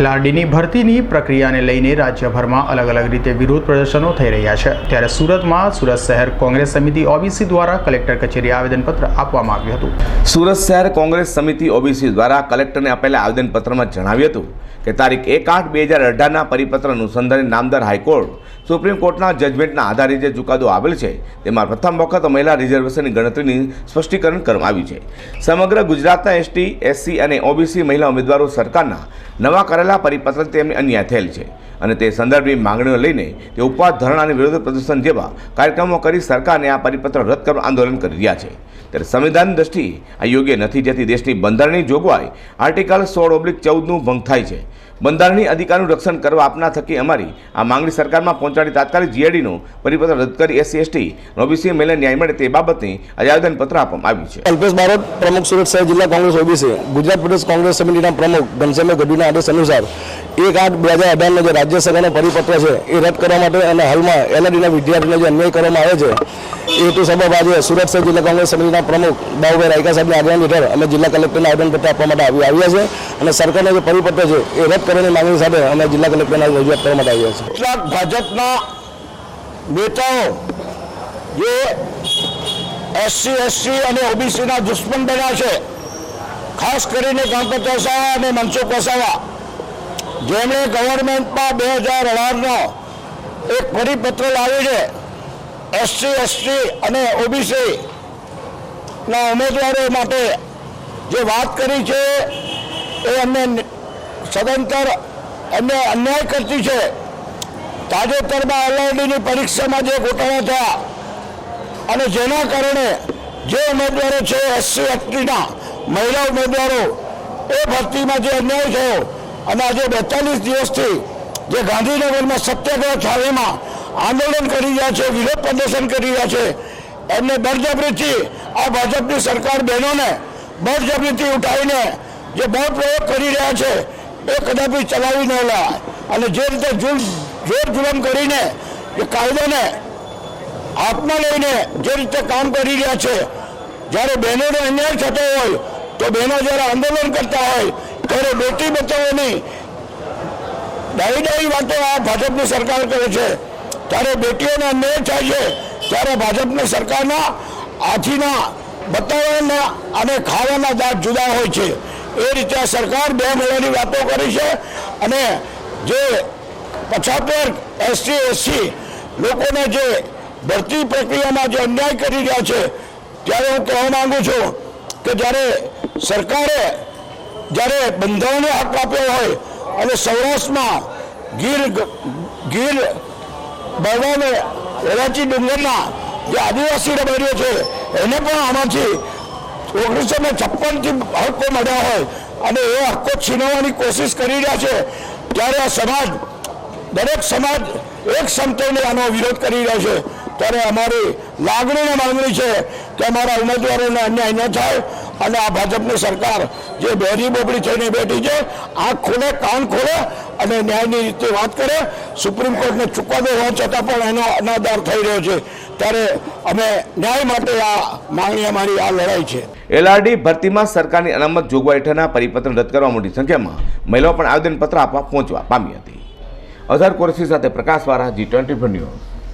એલઆરડીની ભરતીની પ્રક્રિયાને લઈને રાજ્યભરમાં અલગ અલગ રીતે વિરોધ પ્રદર્શનો થઈ રહ્યા છે. ત્યારે સુરતમાં સુરત શહેર કોંગ્રેસ સમિતિ ઓબીસી દ્વારા કલેક્ટર કચેરી આવેદનપત્ર આપવામાં આવ્યું હતું. સુરત શહેર કોંગ્રેસ સમિતિ ઓબીસી દ્વારા કલેક્ટરને આપેલા આવેદનપત્રમાં જણાવ્યું હતું કે તારીખ એક આઠ બે હજાર અઢારના પરિપત્ર અનુસંધાને નામદાર હાઈકોર્ટ સુપ્રીમ કોર્ટના જજમેન્ટના આધારે જે ચુકાદો આવેલ છે તેમાં પ્રથમ વખત મહિલા રિઝર્વેશનની ગણતરીની સ્પષ્ટીકરણ કરવામાં આવ્યું છે. સમગ્ર ગુજરાતના એસટી, એસસી અને ઓબીસી મહિલા ઉમેદવારો સરકારના નવા કરેલા પરિપત્ર તેમને અન્યાય થયેલ છે. અને તે સંદર્ભની માંગણીઓ લઈને તે ઉપવાસ ધરણા અને વિરોધ પ્રદર્શન જેવા કાર્યક્રમો કરી સરકારને આ પરિપત્ર રદ કરવા આંદોલન કરી રહ્યા છે. ત્યારે સંવિધાન દ્રષ્ટિએ આ યોગ્ય નથી, જેથી દેશની બંધારણની જોગવાઈ આર્ટિકલ સોળ ઓબ્લિક ચૌદનું ભંગ થાય છે. બંધારણીય અધિકારનું રક્ષણ કરવા આપના થકી અમારી આ માંગણી સરકારમાં પહોંચાડી તાત્કાલિક જીએડીનો પરિપત્ર રદ કરી એસસી, એસટી ઓબીસી મેલે ન્યાય મળે તે બાબતની આજે આવેદનપત્ર આપવામાં આવ્યું છે. અલ્પેશ બારોટ, પ્રમુખ સુરત શહેર જિલ્લા કોંગ્રેસ ઓબીસી, ગુજરાત પ્રદેશ કોંગ્રેસ સમિતિના પ્રમુખ ઘનશ્યામ ગઢવીના આદેશ અનુસાર એક આઠ બે હજાર અઢારનો જે રાજ્ય સરકારનો પરિપત્ર છે, એ રદ કરવા માટે અને હાલમાં એલઆરડીના વિદ્યાર્થીઓને જે અન્યાય કરવામાં આવે છે, એ હેતુ સભા આજે સુરત શહેર જિલ્લા કોંગ્રેસ સમિતિના પ્રમુખ બાબુભાઈ રાયકા સાહેબની આગેવાની હેઠળ અમે જિલ્લા કલેક્ટરને આવેદનપત્ર આપવા માટે આવી આવ્યા છે અને સરકારનો જે પરિપત્ર છે, એ રદ કરવાની માંગણી સાથે અમે જિલ્લા કલેક્ટરને રજૂઆત કરવા માટે આવ્યા છે કેટલાક ભાજપના નેતાઓ જે એસસી એસસી અને ઓબીસીના દુશ્મન બન્યા છે, ખાસ કરીને ગણપત વસાવા અને મનસુખ વસાવા જેમણે ગવર્મેન્ટમાં બે હજાર અઢારનો એક પરિપત્ર છે એસસી એસટી અને ઓબીસીના ઉમેદવારો માટે જે વાત કરી છે, એ અમને સદંતર અમને અન્યાય કરતી છે. તાજેતરમાં એલઆઈડીની પરીક્ષામાં જે ગોટાળા થયા અને જેના કારણે જે ઉમેદવારો છે એસસી એસટીના મહિલા ઉમેદવારો, એ ભરતીમાં જે અન્યાય થયો અને આજે બેતાલીસ દિવસથી જે ગાંધીનગરમાં સત્યાગ્રહ છાવીમાં આંદોલન કરી રહ્યા છે, વિરોધ પ્રદર્શન કરી રહ્યા છે, એમને બળજબરીથી આ ભાજપની સરકાર બહેનોને બળજબરીથી ઉઠાવીને જે બળ પ્રયોગ કરી રહ્યા છે, એ કદાપી ચલાવી ન લાય અને જે રીતે જુલ, જોર જુલમ કરીને જે કાયદોને હાથમાં લઈને જે રીતે કામ કરી રહ્યા છે, જ્યારે બહેનોને અન્યાય થતો હોય, તો બહેનો જ્યારે આંદોલન કરતા હોય ત્યારે બેટી બચાવોની ડાઈ ડાઈ વાતો આ ભાજપની સરકાર કરે છે. ત્યારે બેટીઓને અન્યાય થાય છે, ત્યારે ભાજપની સરકારના આથીના બતાવવાના અને ખાવાના દાંત જુદા હોય છે. એ રીતે સરકાર બે મેળાની વાતો કરી છે અને જે પછાતર એસટી એસસી લોકોને જે ભરતી પ્રક્રિયામાં જે અન્યાય કરી રહ્યા છે, ત્યારે હું કહેવા માંગુ છું કે જ્યારે સરકારે જ્યારે બંધારણે હક આપ્યો હોય અને સૌરાષ્ટ્રમાં ગીર ગીર બળવાને એલાચી ડુંગરના જે આદિવાસી રબારીઓ છે, એને પણ આમાંથી ઓગણીસો ને છપ્પનથી હક્કો મળ્યા હોય અને એ હક્કો છીનવવાની કોશિશ કરી રહ્યા છે, ત્યારે આ સમાજ, દરેક સમાજ એક સમતોને આનો વિરોધ કરી રહ્યો છે. ત્યારે અમારી લાગણીને માંગણી છે કે અમારા ઉમેદવારોને અન્યાય ન થાય અને આ ભાજપની સરકાર જે બેરી બોબડી થઈને બેઠી છે આંખ ખોલે, કાન ખોલે અને ન્યાયની રીતે વાત કરે, સુપ્રીમ કોર્ટનો ચુકાદો હોવા છતાં પણ એનો અનાદાર થઈ રહ્યો છે. ત્યારે અમે ન્યાય માટે આ માંગણી અમારી આ લડાઈ છે. એલઆરડી ભરતીમાં સરકારની અનામત જોગવાઈ હેઠળના પરિપત્ર રદ કરવા મોટી સંખ્યામાં મહિલાઓ પણ આવેદનપત્ર આપવા પહોંચવા પામી હતી. અઝર કોરસી સાથે પ્રકાશવાળા જી ટ્વેન્ટી ન્યૂઝ.